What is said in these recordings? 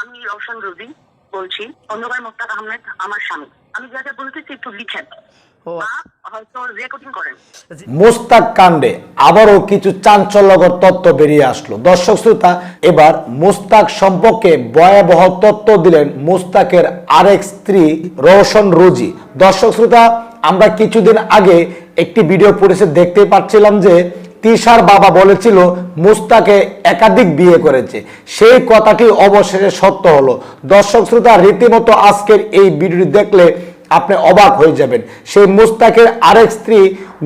আমি রওশন রবি বলছি অন্ধকার মোস্তাক আহমেদ আমার স্বামী। আমি যা যা বলতেছি একটু লিখেন। ও। বা হয়তো রেকর্ডিং করেন। মোস্তাক কাণ্ডে আবারও কিছু চাঞ্চল্যকর তথ্য বেরিয়ে আসলো। দর্শক শ্রোতা এবার মোস্তাক সম্পর্কে ভয়াবহ তথ্য দিলেন মোস্তাকের আরেক স্ত্রী রোশন রুজি। দর্শক শ্রোতা আমরা কিছুদিন আগে একটি ভিডিও পড়েছে দেখতে পাচ্ছিলাম যে তিশার বাবা বলেছিল, মুস্তাকে একাধিক বিয়ে করেছে। সেই কথাটি অবশেষে সত্য হলো। দর্শক শ্রোতা, রীতিমতো আজকের এই ভিডিওটি দেখলে আপনি অবাক হয়ে যাবেন। সেই মুস্তাকের আরেক স্ত্রী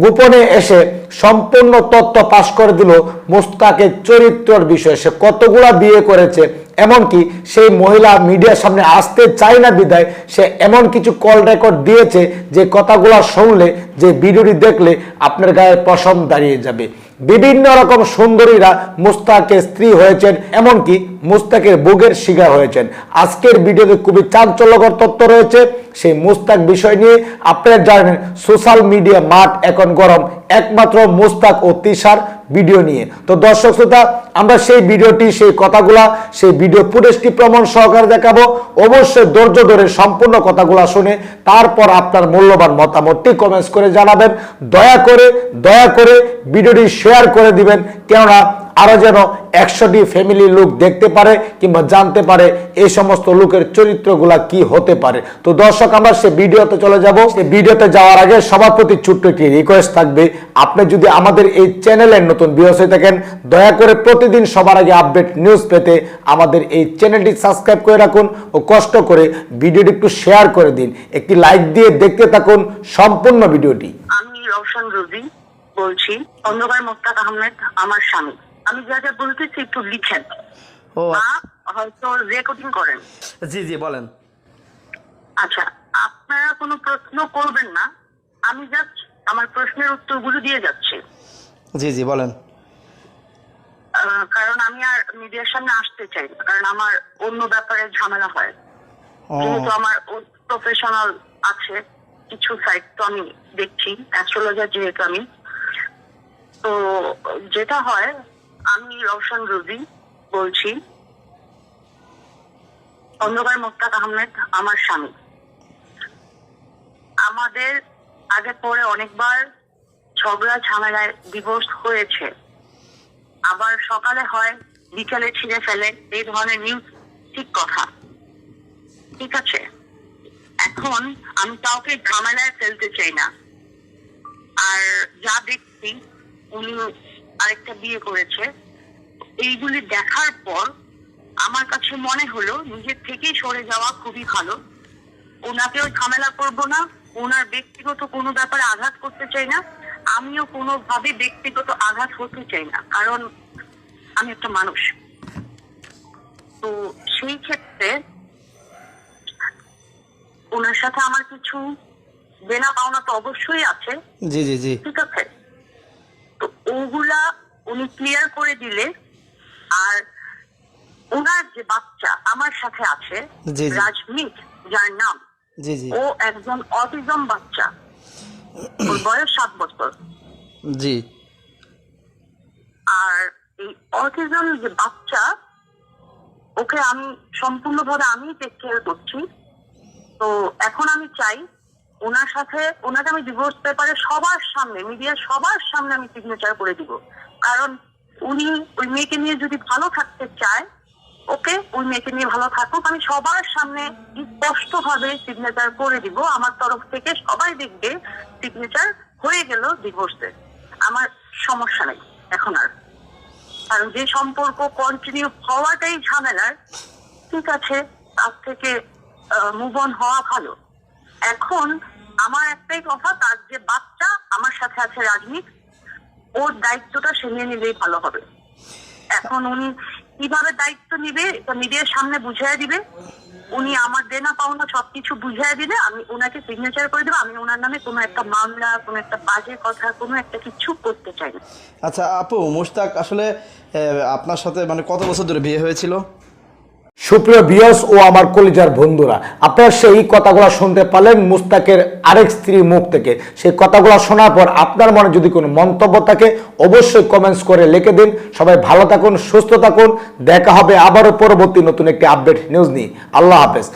গোপনে এসে সম্পূর্ণ তথ্য পাশ করে দিল মুস্তাকের চরিত্রের বিষয়ে। সে কতগুলা বিয়ে করেছে, এমনকি সেই মহিলা মিডিয়ার সামনে আসতে চায় না বিদায়, সে এমন কিছু কল রেকর্ড দিয়েছে যে কথাগুলো শুনলে যে ভিডিওটি দেখলে আপনার গায়ে পশম দাঁড়িয়ে যাবে। বিভিন্ন রকম সুন্দরীরা মুস্তাকের স্ত্রী হয়েছেন, এমনকি মুস্তাকের বুগের শিকার হয়েছেন। আজকের ভিডিওতে খুবই চাঞ্চল্যকর তথ্য রয়েছে। সেই মুস্তাক বিষয় নিয়ে আপনারা জানেন, সোশ্যাল মিডিয়া মাঠ এখন গরম, একমাত্র মুস্তাক ও তিশার ভিডিও নিয়ে। তো দর্শক শ্রোতা, আমরা সেই ভিডিওটি, সেই কথাগুলা, সেই ভিডিও ফুটেজটি প্রমাণ সহকারে দেখাবো। অবশ্যই ধৈর্য ধরে সম্পূর্ণ কথাগুলা শুনে, তারপর আপনার মূল্যবান মতামতটি কমেন্টস করে জানাবেন। দয়া করে দয়া করে ভিডিওটি শেয়ার করে দিবেন। কেননা আরও যেন একশোটি ফ্যামিলি লোক দেখতে পারে কিংবা জানতে পারে এই সমস্ত লোকের চরিত্রগুলা কি হতে পারে। তো দর্শক, আমরা সে ভিডিওতে চলে যাব। সেই ভিডিওতে যাওয়ার আগে সবার প্রতি ছোট্ট একটি রিকোয়েস্ট থাকবে। আপনি যদি আমাদের এই চ্যানেলের নতুন ভিউস হয়ে থাকেন, দয়া করে প্রতিদিন সবার আগে আপডেট নিউজ পেতে আমাদের এই চ্যানেলটি সাবস্ক্রাইব করে রাখুন ও কষ্ট করে ভিডিওটি একটু শেয়ার করে দিন। একটি লাইক দিয়ে দেখতে থাকুন সম্পূর্ণ ভিডিওটি। আমি রওশন রবি বলছি, অন্ধকার মোস্তাক আহমেদ, আমার স্বামী। আমি যা যা বলতেছি একটু লিখেন। ও বা হয়তো রেকর্ডিং করেন। জি জি বলেন। আচ্ছা আপনারা কোনো প্রশ্ন করবেন না। আমি জাস্ট আমার প্রশ্নের উত্তরগুলো দিয়ে যাচ্ছি। জি জি বলেন। কারণ আমি আর মিডিয়ার সামনে আসতে চাই না কারণ আমার অন্য ব্যাপারে ঝামেলা হয়। যেহেতু আমার প্রফেশনাল আছে কিছু সাইট তো আমি দেখছি অ্যাস্ট্রোলজার যেহেতু আমি। তো যেটা হয় আমি রওশন রুজি বলছি। অন্ধকার মোস্তাক আহমেদ, আমার স্বামী। আমাদের আগে পরে অনেকবার ঝগড়া ঝামেলায় ডিভোর্স হয়েছে। আবার সকালে হয়, বিকালে ছিঁড়ে ফেলে এই ধরনের নিউজ ঠিক কথা। ঠিক আছে? এখন আমি কাউকে ঝামেলায় ফেলতে চাই না। আর যা দেখছি, উনি আরেকটা বিয়ে করেছে। এইগুলি দেখার পর আমার কাছে মনে হলো নিজের থেকেই সরে যাওয়া খুবই ভালো। ওনাকেও ঝামেলা করব না ওনার ব্যক্তিগত কোনো ব্যাপারে আঘাত করতে চাই না আমিও কোনোভাবে ব্যক্তিগত আঘাত হতে চাই না কারণ আমি একটা মানুষ। তো সেই ক্ষেত্রে ওনার সাথে আমার কিছু দেনা পাওনা তো অবশ্যই আছে। জি জি জি। ঠিক আছে? ওগুলা উনি ক্লিয়ার করে দিলে আর ওনার যে বাচ্চা আমার সাথে আছে। রাজমিত যার নাম ও একজন অটিজম বাচ্চা। ওর বয়স সাত বছর। জি। আর এই অটিজম যে বাচ্চা ওকে আমি সম্পূর্ণভাবে আমি টেক কেয়ার করছি। তো এখন আমি চাই ওনার সাথে, ওনাকে আমি ডিভোর্স পেপারে সবার সামনে মিডিয়ার সবার সামনে আমি সিগনেচার করে দিব। কারণ উনি ওই মেয়েকে নিয়ে যদি ভালো থাকতে চায়, ওকে ওই মেয়েকে নিয়ে ভালো থাকুক, আমি সবার সামনে স্পষ্ট ভাবে সিগনেচার করে দিব। আমার তরফ থেকে সবাই দেখবে সিগনেচার হয়ে গেল ডিভোর্সে আমার সমস্যা নেই, এখন আর। কারণ যে সম্পর্ক কন্টিনিউ হওয়াটাই ঝামেলার, ঠিক আছে, তার থেকে মুভ অন হওয়া ভালো। এখন আমার একটাই কথা তার যে বাচ্চা আমার সাথে আছে রাজনীত, ওর দায়িত্বটা সে নিয়ে নিলেই ভালো হবে। এখন উনি কীভাবে দায়িত্ব নিবে মিডিয়ার সামনে বুঝাই দিবে। উনি আমার দেনা পাওনা সবকিছু বুঝিয়ে দিলে আমি ওনাকে সিগনেচার করে দেবো, আমি ওনার নামে কোনো একটা মামলা, কোনো একটা বাজে কথা, কোনো একটা কিছু করতে চাই না। আচ্ছা আপু, মুশতাক, আসলে আপনার সাথে মানে কত বছর ধরে বিয়ে হয়েছিল? সুপ্রিয় বিয়স ও আমার কলিজার বন্ধুরা, আপনারা সেই কথাগুলো শুনতে পারলেন মুস্তাকের আরেক স্ত্রীর মুখ থেকে। সেই কথাগুলো শোনার পর আপনার মনে যদি কোনো মন্তব্য থাকে, অবশ্যই কমেন্টস করে লিখে দিন। সবাই ভালো থাকুন, সুস্থ থাকুন। দেখা হবে আবারও পরবর্তী নতুন একটি আপডেট নিউজ নিয়ে। আল্লাহ হাফেজ।